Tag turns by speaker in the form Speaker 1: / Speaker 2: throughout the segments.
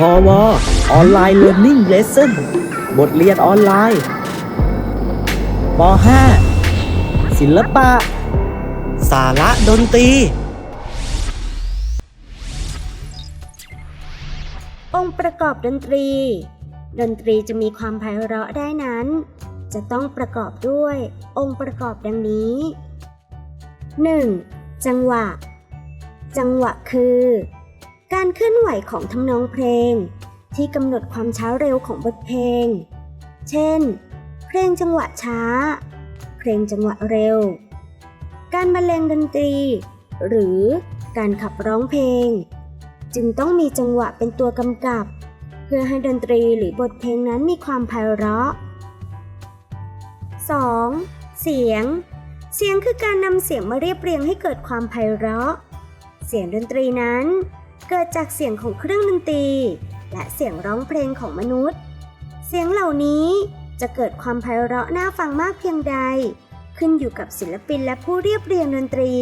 Speaker 1: พอวออนไลน์เรียน i ิ g เลสเซ่นบทเรียนออนไลน์ป .5 ศิลปะ สาระดนตรี
Speaker 2: องค์ประกอบดนตรี ดนตรีจะมีความไพเราะได้นั้น จะต้องประกอบด้วยองค์ประกอบดังนี้ 1. จังหวะ จังหวะคือ การเคลื่อนไหวของทำนองเพลง ที่กำหนดความช้าเร็วของบทเพลง เช่น เพลงจังหวะช้า เพลงจังหวะเร็ว การบรรเลงดนตรี หรือการขับร้องเพลง จึงต้องมีจังหวะเป็นตัวกำกับ เพื่อให้ดนตรีหรือบทเพลงนั้นมีความไพเราะ 2. เสียง เสียงคือการนำเสียงมาเรียบเรียงให้เกิดความไพเราะ เสียงดนตรีนั้น เกิดจากเสียงของเครื่องดนตรี และเสียงร้องเพลงของมนุษย์ เสียงเหล่านี้จะเกิดความไพเราะน่าฟังมากเพียงใด ขึ้นอยู่กับศิลปินและผู้เรียบเรียงดนตรี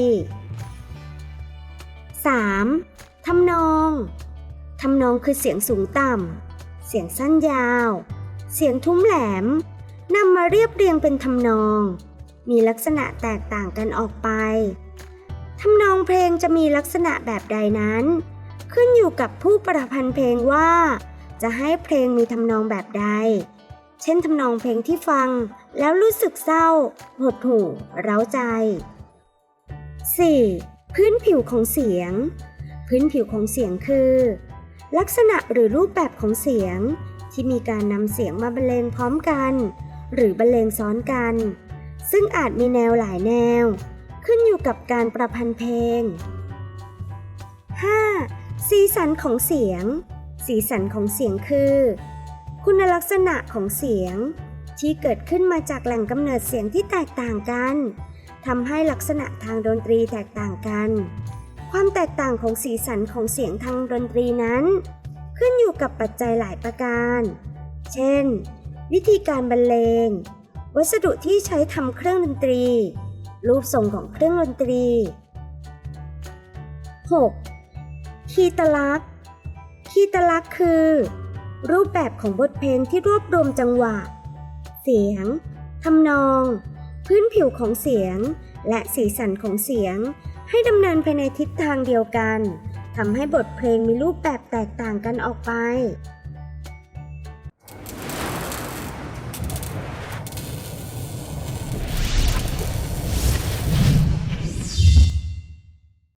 Speaker 2: 3. ทำนองทำนองคือเสียงสูงต่ำ เสียงสั้นยาว เสียงทุ้มแหลมนำมาเรียบเรียงเป็นทำนอง มีลักษณะแตกต่างกันออกไปทำนองเพลงจะมีลักษณะแบบใดนั้น ขึ้นอยู่กับผู้ประพันธ์เพลงว่า จะให้เพลงมีทำนองแบบใด เช่นทำนองเพลงที่ฟัง แล้วรู้สึกเศร้า หดหู่เร้าใจ 4. พื้นผิวของเสียง พื้นผิวของเสียงคือ ลักษณะหรือรูปแบบของเสียง ที่มีการนำเสียงมาบรรเลงพร้อมกัน หรือบรรเลงซ้อนกัน ซึ่งอาจมีแนวหลายแนว ขึ้นอยู่กับการประพันธ์เพลง 5. สีสันของเสียง สีสันของเสียงคือ คุณลักษณะของเสียง ที่เกิดขึ้นมาจากแหล่งกำเนิดเสียงที่แตกต่างกันทำให้ลักษณะทางดนตรีแตกต่างกัน ความแตกต่างของสีสันของเสียงทางดนตรีนั้น ขึ้นอยู่กับปัจจัยหลายประการ เช่น วิธีการบรรเลง วัสดุที่ใช้ทำเครื่องดนตรี รูปทรงของเครื่องดนตรี 6. คีตลักษณ์คีตลักษณ์คือ รูปแบบของบทเพลงที่รวบรวมจังหวะ เสียงทำนอง พื้นผิวของเสียง และสีสันของเสียง ให้ดำเนินไปในทิศทางเดียวกันทำให้บทเพลงมีรูปแบบแตกต่างกันออกไป